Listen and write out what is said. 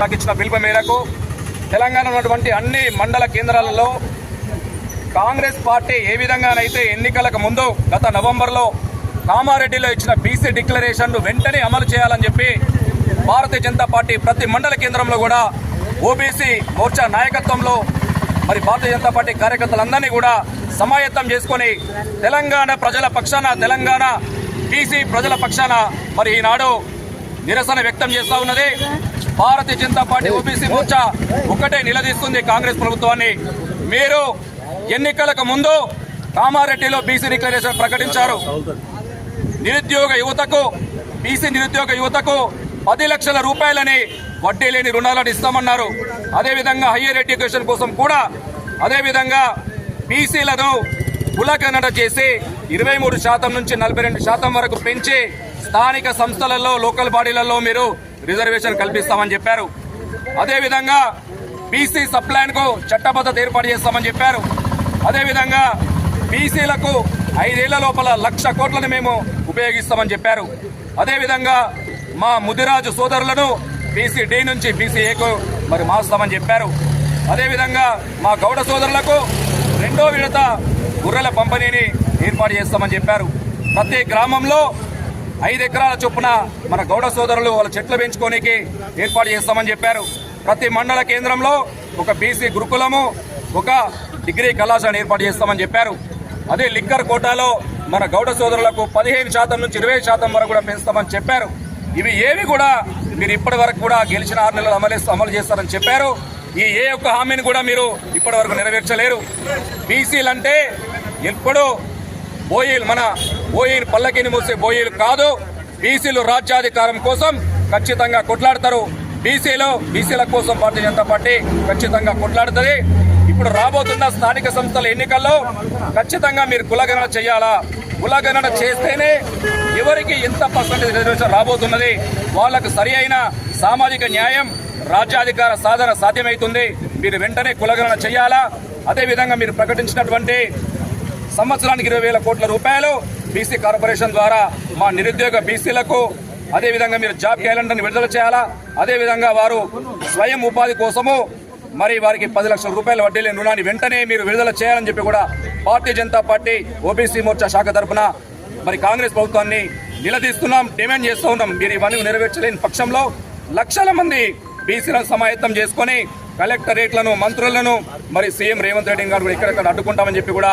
నాకు ఇచ్చిన పిలుపు మేరకు తెలంగాణ ఉన్నటువంటి అన్ని మండల కేంద్రాలలో కాంగ్రెస్ పార్టీ ఏ విధంగానైతే ఎన్నికలకు ముందు గత నవంబర్లో కామారెడ్డిలో ఇచ్చిన బీసీ డిక్లరేషన్ను వెంటనే అమలు చేయాలని చెప్పి భారతీయ జనతా పార్టీ ప్రతి మండల కేంద్రంలో కూడా ఓబీసీ మోర్చా నాయకత్వంలో మరి భారతీయ జనతా పార్టీ కార్యకర్తలందరినీ కూడా సమాయత్తం చేసుకొని తెలంగాణ ప్రజల పక్షాన తెలంగాణ బీసీ ప్రజల పక్షాన మరి ఈనాడు నిరసన వ్యక్తం చేస్తూ ఉన్నది. భారతీయ జనతా పార్టీ ఓబీసీ మోర్చా ఒకటే నిలదీస్తుంది కాంగ్రెస్ ప్రభుత్వాన్ని. మీరు ఎన్నికలకు ముందు కామారెడ్డిలో బీసీ డిక్లరేషన్ ప్రకటించారు. నిరుద్యోగ యువతకు బీసీ నిరుద్యోగ యువతకు పది లక్షల రూపాయలని వడ్డీ లేని రుణాలను ఇస్తామన్నారు. అదేవిధంగా హయ్యర్ ఎడ్యుకేషన్ కోసం కూడా అదేవిధంగా బీసీలను కులగణన చేసి ఇరవై మూడు శాతం నుంచి నలభై రెండు శాతం వరకు పెంచి స్థానిక సంస్థలలో లోకల్ బాడీలలో మీరు రిజర్వేషన్ కల్పిస్తామని చెప్పారు. అదేవిధంగా బీసీ సప్లైన్కు చట్టబద్ధత ఏర్పాటు చేస్తామని చెప్పారు. అదేవిధంగా బీసీలకు ఐదేళ్ళ లోపల లక్ష కోట్లను మేము ఉపయోగిస్తామని చెప్పారు. అదేవిధంగా మా ముదిరాజు సోదరులను బీసీ డి నుంచి బీసీఏకు మరి మారుస్తామని చెప్పారు. అదేవిధంగా మా గౌడ సోదరులకు రెండో విడత గొర్రెల పంపిణీని ఏర్పాటు చేస్తామని చెప్పారు. ప్రతి గ్రామంలో ఐదు ఎకరాల చొప్పున మన గౌడ సోదరులు వాళ్ళ చెట్లు పెంచుకోనికి ఏర్పాటు చేస్తామని చెప్పారు. ప్రతి మండల కేంద్రంలో ఒక బీసీ గురుకులము ఒక డిగ్రీ కళాశాల ఏర్పాటు చేస్తామని చెప్పారు. అదే లిక్కర్ కోటాలో మన గౌడ సోదరులకు పదిహేను శాతం నుంచి ఇరవై శాతం వరకు కూడా పెంచుతామని చెప్పారు. ఇవి ఏవి కూడా మీరు ఇప్పటి వరకు కూడా గెలిచిన ఆరు నెలలు అమలు అమలు చేస్తారని చెప్పారు. ఈ ఏ ఒక్క హామీని కూడా మీరు ఇప్పటి వరకు నెరవేర్చలేరు. బీసీలంటే ఎప్పుడూ బోయిలు మన బోయిలు పల్లకిని మూసే బోయిలు కాదు. బీసీలు రాజ్యాధికారం కోసం ఖచ్చితంగా కొట్లాడతారు. బీసీలో బీసీల కోసం భారతీయ జనతా పార్టీ ఖచ్చితంగా కొట్లాడుతుంది. ఇప్పుడు రాబోతున్న స్థానిక సంస్థల ఎన్నికల్లో ఖచ్చితంగా మీరు కులగణన చేయాలా? కులగణన చేస్తేనే ఎవరికి ఎంత పర్సెంటేజ్ రిజర్వేషన్ రాబోతున్నది? వాళ్ళకు సరి అయిన సామాజిక న్యాయం రాజ్యాధికార సాధన సాధ్యమవుతుంది. మీరు వెంటనే కులగణన చేయాలా? అదేవిధంగా మీరు ప్రకటించినటువంటి సంవత్సరానికి ఇరవై వేల కోట్ల రూపాయలు బీసీ కార్పొరేషన్ ద్వారా మా నిరుద్యోగ బీసీలకు అదేవిధంగా మీరు జాబ్ క్యాలెండర్ని విడుదల చేయాలా? అదేవిధంగా వారు స్వయం ఉపాధి కోసము మరి వారికి పది లక్షల రూపాయల వడ్డీ లేని రుణాన్ని వెంటనే మీరు విడుదల చేయాలని చెప్పి కూడా భారతీయ జనతా పార్టీ ఓబీసీ మోర్చా శాఖ తరఫున మరి కాంగ్రెస్ ప్రభుత్వాన్ని నిలదీస్తున్నాం డిమాండ్ చేస్తూ ఉన్నాం. మీరు ఇవన్నీ నెరవేర్చలేని పక్షంలో లక్షల మంది బీసీలను సమాయత్తం చేసుకొని కలెక్టరేట్లను మంత్రులను మరి సీఎం రేవంత్ రెడ్డి గారు కూడా ఇక్కడెక్కడ అడ్డుకుంటామని చెప్పి కూడా